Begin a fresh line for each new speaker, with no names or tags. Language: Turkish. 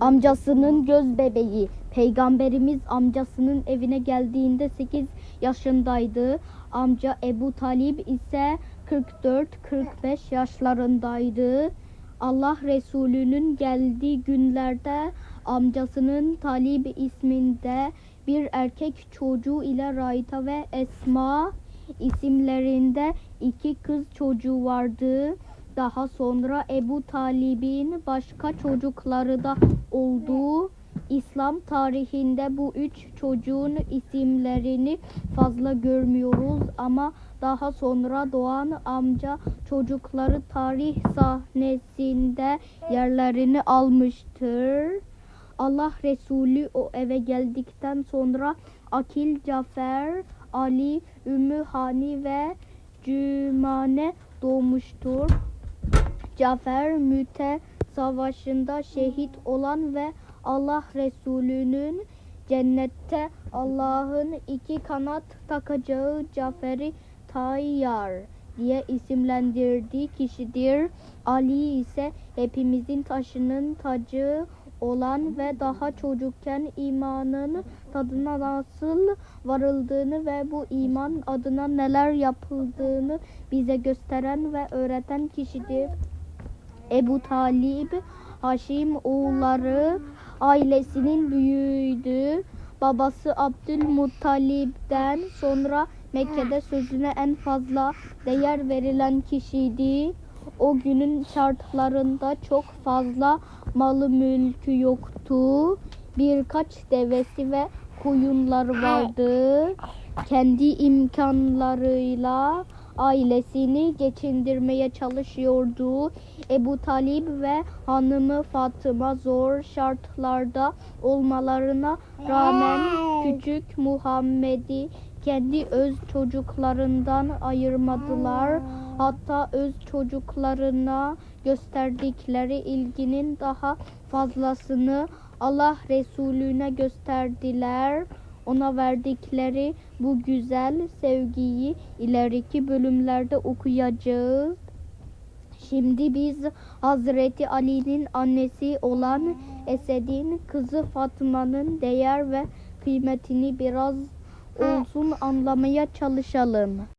amcasının göz bebeği. Peygamberimiz amcasının evine geldiğinde 8 yaşındaydı. Amca Ebu Talib ise 44-45 yaşlarındaydı. Allah Resulü'nün geldiği günlerde amcasının Talib isminde bir erkek çocuğu ile Rayta ve Esma isimlerinde iki kız çocuğu vardı. Daha sonra Ebu Talib'in başka çocukları da oldu. İslam tarihinde bu üç çocuğun isimlerini fazla görmüyoruz ama daha sonra doğan amca çocukları tarih sahnesinde yerlerini almıştır. Allah Resulü o eve geldikten sonra Akil, Cafer, Ali, Ümmü Hani ve Cümane doğmuştur. Cafer Müte savaşında şehit olan ve Allah Resulü'nün cennette Allah'ın iki kanat takacağı Cafer'i Tayyar diye isimlendirdiği kişidir. Ali ise hepimizin taşının tacı olan ve daha çocukken imanın tadına nasıl varıldığını ve bu iman adına neler yapıldığını bize gösteren ve öğreten kişidir. Ebu Talib, Haşim oğulları ailesinin büyüğüydü. Babası Abdülmuttalib'den sonra Mekke'de sözüne en fazla değer verilen kişiydi. O günün şartlarında çok fazla malı mülkü yoktu. Birkaç devesi ve koyunları vardı. Kendi imkanlarıyla ailesini geçindirmeye çalışıyordu. Ebu Talib ve hanımı Fatıma zor şartlarda olmalarına rağmen küçük Muhammed'i kendi öz çocuklarından ayırmadılar. Hatta öz çocuklarına gösterdikleri ilginin daha fazlasını Allah Resulüne gösterdiler. Ona verdikleri bu güzel sevgiyi ileriki bölümlerde okuyacağız. Şimdi biz Hazreti Ali'nin annesi olan Esed'in kızı Fatma'nın değer ve kıymetini biraz olsun anlamaya çalışalım.